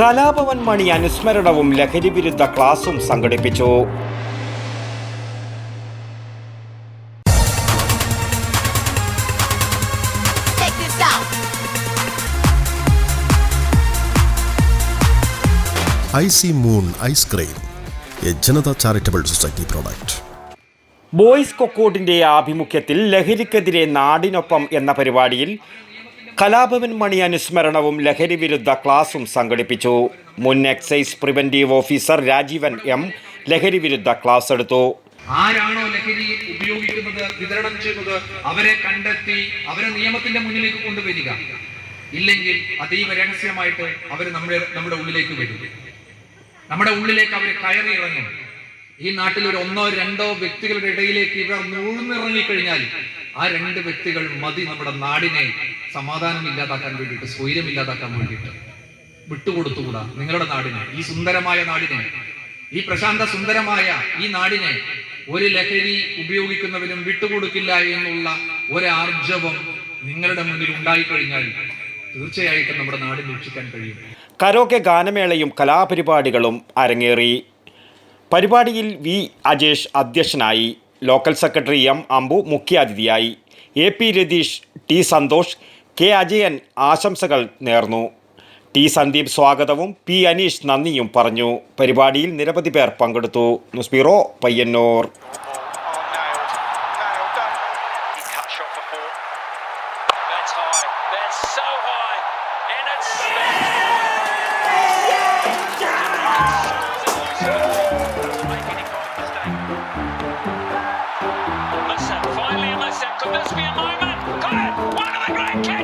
കലാഭവൻ മണി അനുസ്മരണവും ലഹരി വിരുദ്ധ ക്ലാസും സംഘടിപ്പിച്ചു. Icy moon ice cream A Janatha charitable society product boys കൊക്കോട്ടിന്റെ ആഭിമുഖ്യത്തിൽ ലഹരിക്കെതിരെ നാടിനൊപ്പം എന്ന പരിപാടിയിൽ കലാഭവൻ മണി അനുസ്മരണവും ലഹരി വിരുദ്ധ ക്ലാസും സംഘടിപ്പിച്ചു. മുൻ excise preventive officer Rajeevan M ലഹരി വിരുദ്ധ ക്ലാസ് എടുത്തു. ആരാണോ ലഹരി ഉപയോഗിക്കുന്നത് വിതരണം ചെയ്യുന്നത് അവരെ കണ്ടെത്തി അവരെ നിയമത്തിന്റെ മുന്നിലേക്ക് കൊണ്ടുവരിക. ഇല്ലെങ്കിൽ അതീവ രഹസ്യമായിട്ട് അവർ നമ്മുടെ നമ്മുടെ ഉള്ളിലേക്ക് വരും. നമ്മുടെ ഉള്ളിലേക്ക് അവർ കയറി ഇറങ്ങും. ഈ നാട്ടിൽ ഒരു ഒന്നോ രണ്ടോ വ്യക്തികളുടെ ഇടയിലേക്ക് ഇവർ നൂഴ്ന്നിറങ്ങിക്കഴിഞ്ഞാൽ ആ രണ്ട് വ്യക്തികൾ മതി നമ്മുടെ നാടിനെ. സമാധാനം ഇല്ലാതാക്കാൻ വേണ്ടിയിട്ട് സ്വൈര്യം ഇല്ലാതാക്കാൻ വേണ്ടിയിട്ട് വിട്ടുകൊടുത്തുകൂടാ നിങ്ങളുടെ നാടിനെ ഈ സുന്ദരമായ നാടിനെ. ഈ പ്രശാന്ത സുന്ദരമായ ഈ നാടിനെ ഒരു ലഹരി ഉപയോഗിക്കുന്നവരും വിട്ടുകൊടുക്കില്ല എന്നുള്ള ഒരാർജവം നിങ്ങളുടെ മുന്നിൽ ഉണ്ടായിക്കഴിഞ്ഞാൽ തീർച്ചയായിട്ടും നമ്മുടെ നാടിനെ രക്ഷിക്കാൻ കഴിയും. കരോക്കെ ഗാനമേളയും കലാപരിപാടികളും അരങ്ങേറി. പരിപാടിയിൽ വി അജേഷ് അധ്യക്ഷനായി ലോക്കൽ സെക്രട്ടറി എം അമ്പു മുഖ്യാതിഥിയായി A P Ratheesh T Santhosh K Ajayan ആശംസകൾ നേർന്നു ടി സന്ദീപ് സ്വാഗതവും പി അനീഷ് നന്ദിയും പറഞ്ഞു പരിപാടിയിൽ നിരവധി പേർ പങ്കെടുത്തു നുസ്ബിറോ Payyanur could this be a moment? Got it! One of the great catches!